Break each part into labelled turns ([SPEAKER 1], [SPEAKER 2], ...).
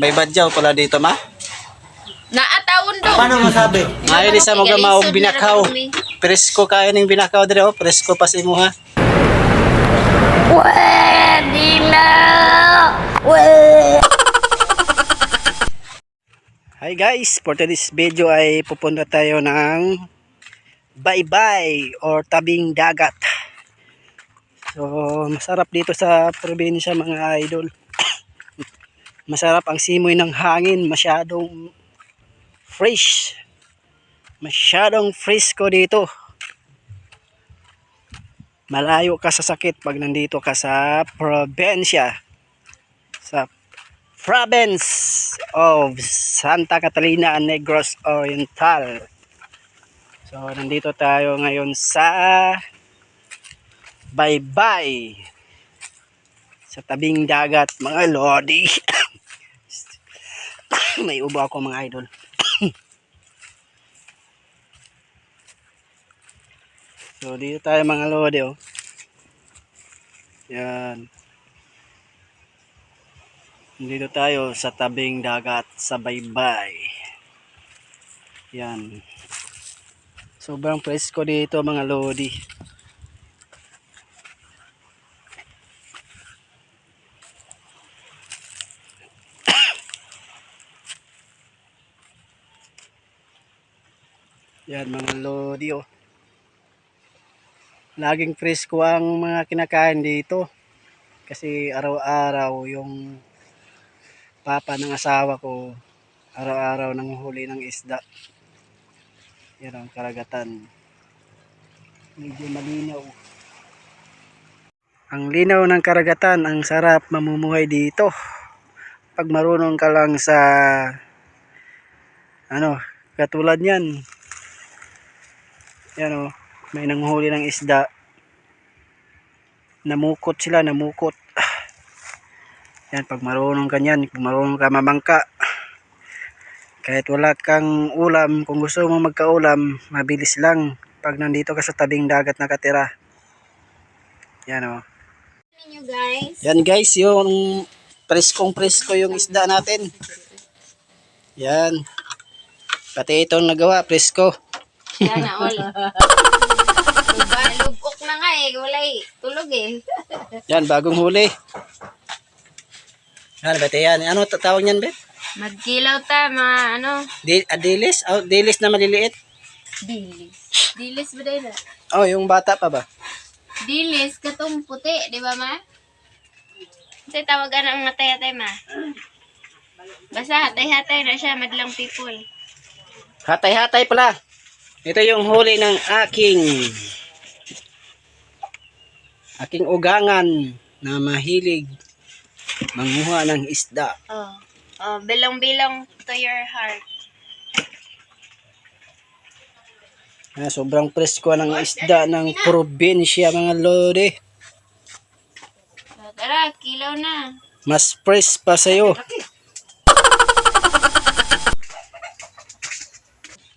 [SPEAKER 1] May badyaw pala dito ma.
[SPEAKER 2] Naatawon do.
[SPEAKER 3] Paano masabi?
[SPEAKER 1] Ngayon isa mo
[SPEAKER 2] na
[SPEAKER 1] binakaw. Presko kayo ning binakaw dire oh. Presko pa si imuha.
[SPEAKER 2] Pwede na.
[SPEAKER 1] Hi guys, for today's video ay pupunta tayo ng baybay or tabing dagat. So, masarap dito sa probinsya mga idol. Masarap ang simoy ng hangin, masyadong fresh. Masyadong fresco dito. Malayo ka sa sakit pag nandito ka sa probinsya. Sa province of Santa Catalina Negros Oriental. So, nandito tayo ngayon sa Baybay. Sa tabing dagat, mga lodi. May ubo ako mga idol. so, dito tayo mga lodi, oh. Yan. Dito tayo sa tabing dagat sa Baybay. Yan. Sobrang presko dito mga lodi. Yan mga lodi oh. Laging presko ang mga kinakain dito. Kasi araw-araw yung papa ng asawa ko araw-araw nang huli ng isda. Yan ang karagatan. Medyo malinaw. Ang linaw ng karagatan, ang sarap mamumuhay dito. Pag marunong ka lang sa ano, katulad niyan. Yan oh, may nanghuli ng isda. Namukot sila, namukot. Yan, pag marunong ka niyan, pag marunong ka mamangka, kahit wala kang ulam, kung gusto mo magkaulam, mabilis lang pag nandito ka sa tabing dagat nakatira. Yan o.
[SPEAKER 2] Ninyo guys.
[SPEAKER 1] Yan guys, yung preskong presko yung isda natin. Yan. Pati itong nagawa, presko.
[SPEAKER 2] Sana all. Diba? Lubok na nga eh. Walay tulog eh.
[SPEAKER 1] Yan, bagong huli. Yan, bete yan. Ano tawag niyan, bet?
[SPEAKER 2] Magkilaw ta mga ano.
[SPEAKER 1] Di, ah, dilis? Oh, dilis na maliliit?
[SPEAKER 2] Dilis. Dilis ba dahil na?
[SPEAKER 1] Oh, yung bata pa ba?
[SPEAKER 2] Dilis, katong puti, di ba ma? Kasi tawagan ang matay-hatay ma. Basta hatay-hatay na siya, madlang people.
[SPEAKER 1] Hatay-hatay pala. Ito yung huli ng aking aking ugangan na mahilig manguha ng isda.
[SPEAKER 2] Oh. Oh, bilong-bilong to your heart.
[SPEAKER 1] Ah, sobrang presko ng isda ng probinsya mga lodi.
[SPEAKER 2] So, tara, kilaw na.
[SPEAKER 1] Mas fresh pa sa'yo.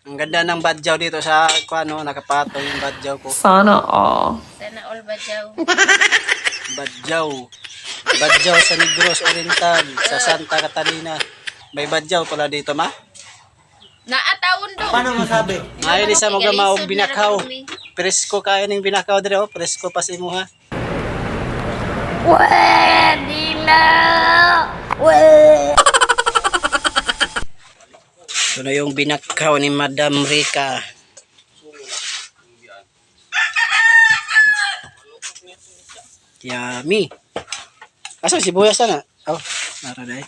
[SPEAKER 1] Ang ganda ng badyaw dito sa ano, nakapatong yung badyaw ko.
[SPEAKER 4] Sana all.
[SPEAKER 2] Sana all ba jaw?
[SPEAKER 1] Badyaw. Badyaw sa Negros Oriental, sa Santa Catalina. May badyaw pala dito, ma.
[SPEAKER 2] Naatawon do.
[SPEAKER 3] Paano masabi?
[SPEAKER 1] Ngayon isa mo
[SPEAKER 2] na ra
[SPEAKER 1] binakaw. Presko kayo ning binakaw dire oh. Presko pa si imuha.
[SPEAKER 2] Pwede na.
[SPEAKER 1] Ito na yung binakaw ni Madam Rica. Yummy. Asa si Buyas na? Oh, nara dai.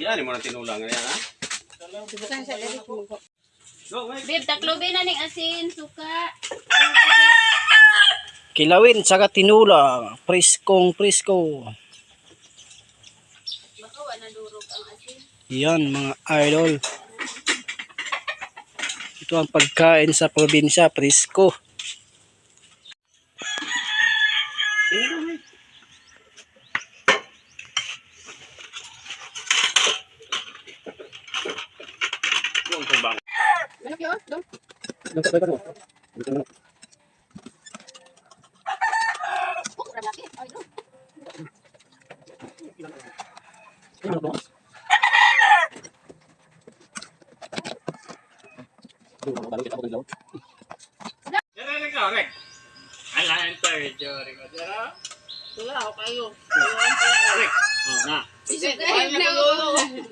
[SPEAKER 5] Yan mo na tinulang yan ha.
[SPEAKER 2] Babe, taklobe na ning asin, suka.
[SPEAKER 1] Kilawin saka tinula, preskong presko.
[SPEAKER 2] Baka wala durog ang asin.
[SPEAKER 1] Yan mga idol. Ito ang pagkain sa probinsya, presko.
[SPEAKER 5] Dara na ka, Rek. Ala, encourage yo, Rek. Dara. Wala ako kayo. Rek. Oh, na.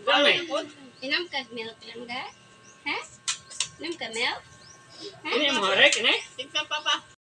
[SPEAKER 5] Dami.
[SPEAKER 2] Inom ka milk lang ga? Ha? Inom ka milk?
[SPEAKER 5] Ini mo, Rek, ini.
[SPEAKER 3] Tingnan pa pa.